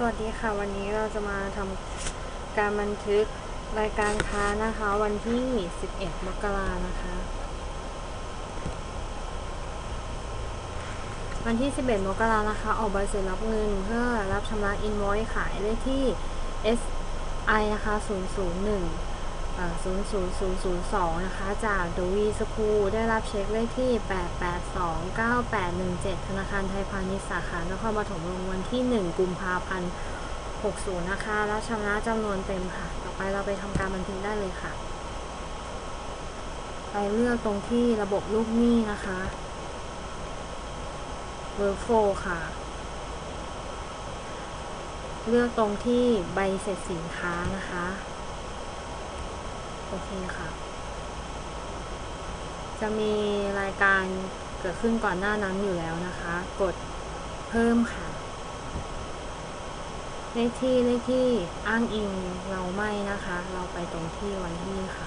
สวัสดีค่ะวันนี้เราจะมาทำการบันทึกรายการค้านะคะ วันที่ 11 มกรานะคะ วันที่ 11 มกรานะคะ ออกใบเสร็จรับเงิน เพื่อรับชำระอินโวยขายเลขที่ SI นะคะ001 00002 นะคะ จากดวีสคูได้รับเช็คเลขที่ 8829817 ธนาคารไทยพาณิชย์สาขานครปฐมลงวันที่ 1 กุมภาพันธ์ 60 นะคะ แล้วชำระจำนวนเต็มค่ะ ต่อไปเราไปทำการบันทึกได้เลยค่ะ ไปเลือกตรงที่ระบบลูกหนี้นะคะ Workflow ค่ะ เลือกตรงที่ใบเสร็จสินค้านะคะ โอเคค่ะ จะมีรายการเกิดขึ้นก่อนหน้านั้นอยู่แล้วนะคะ กดเพิ่มค่ะ เลขที่เลขที่อ้างอิงเราไม่นะคะ เราไปตรงที่วันที่ค่ะ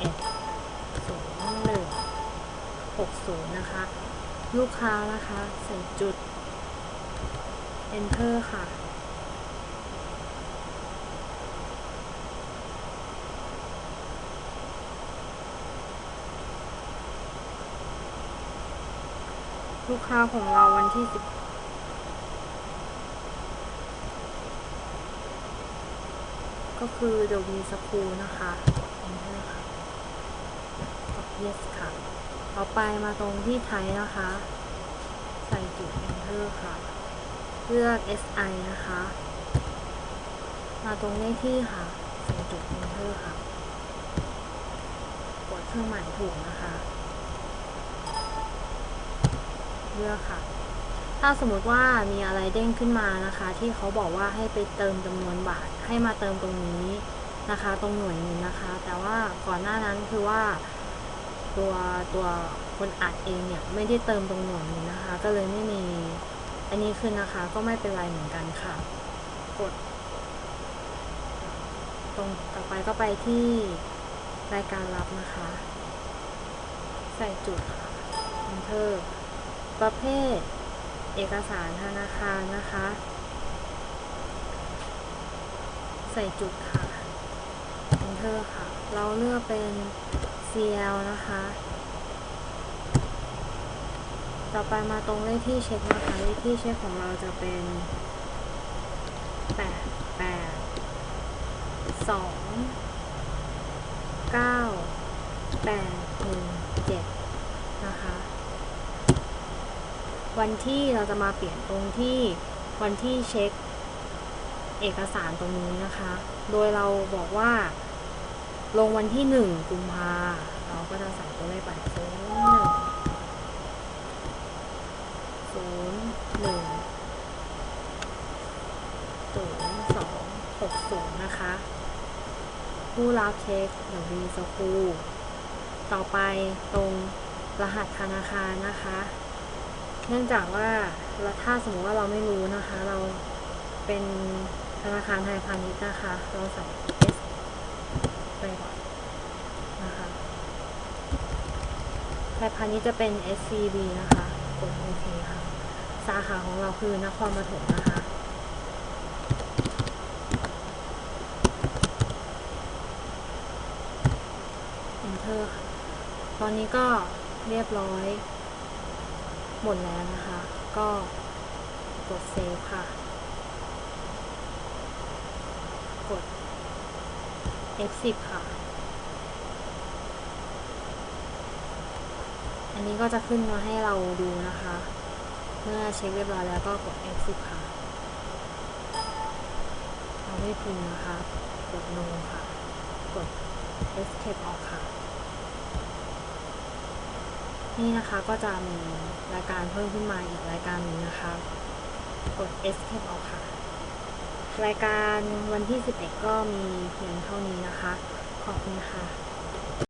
11 01 60นะคะ ลูกค้านะคะ ใส่จุด enter ค่ะ ลูกค้าของเราวันที่สิบก็คือ The V School นะคะ Enter ค่ะกด Yes ค่ะต่อไปมาตรงที่ไทยนะคะ ใส่จุด Enter ค่ะ เลือก SI นะคะ มาตรงเลขที่ค่ะ ใส่จุด Enter ค่ะ กดเครื่องหมายถูกนะคะ เลือกค่ะ ถ้าสมมติว่ามีอะไรเด้งขึ้นมานะคะ ที่เขาบอกว่าให้ไปเติมจำนวนบาทให้มาเติมตรงนี้นะคะ ตรงหน่วยเงินนะคะ แต่ว่าก่อนหน้านั้นคือว่าตัวตัวคนอัดเองเนี่ยไม่ได้เติมตรงหน่วยเงินนะคะ ก็เลยไม่มีอันนี้ขึ้นนะคะก็ไม่เป็นไรเหมือนกันค่ะ กด ตรงต่อไปก็ไปที่รายการรับนะคะ ใส่จุดค่ะ enter ประเภท เอกสารธนาคารนะคะ ใส่จุดค่ะ enter ค่ะ เราเลือกเป็น CL นะคะ ต่อไปมาตรงเลขที่เช็คนะคะเลขที่เช็คของเราจะเป็น8 8 2 9 8 1 7 นะคะ วันที่เราจะมาเปลี่ยนตรงที่วันที่เช็คเอกสารตรงนี้นะคะ โดยเราบอกว่า ลงวันที่หนึ่งกุมภาเราก็จะใส่ตัวเลขไปศูนย์หนึ่งศูนย์หนึ่งศูนย์สองหกศูนย์นะคะ ผู้รับเช็คเดี๋ยววีสคูต่อไปตรงรหัสธนาคารนะคะ เนื่องจากว่าถ้าสมมติว่าเราไม่รู้นะคะ เราเป็นธนาคารไทยพาณิชย์นะคะ เราใส่ S ไปก่อนนะคะไทยพาณิชย์จะเป็น SCB นะคะกดโอเคค่ะ สาขาของเราคือนครปฐมนะคะ Enter ค่ะ ตอนนี้ก็เรียบร้อย หมดแล้วนะคะ ก็กดเซฟค่ะ กด F10 ค่ะ อันนี้ก็จะขึ้นมาให้เราดูนะคะ เมื่อเช็คเรียบร้อยแล้วก็กด F10 ค่ะเราไม่พิมพ์นะคะ กด No ค่ะ กด Escape ออกค่ะ นี่นะคะก็จะมีรายการเพิ่มขึ้นมาอีกรายการหนึ่งนะคะ กด escape ออกค่ะ รายการวันที่ 11 ก็มีเพียงเท่านี้นะคะ ขอบคุณค่ะ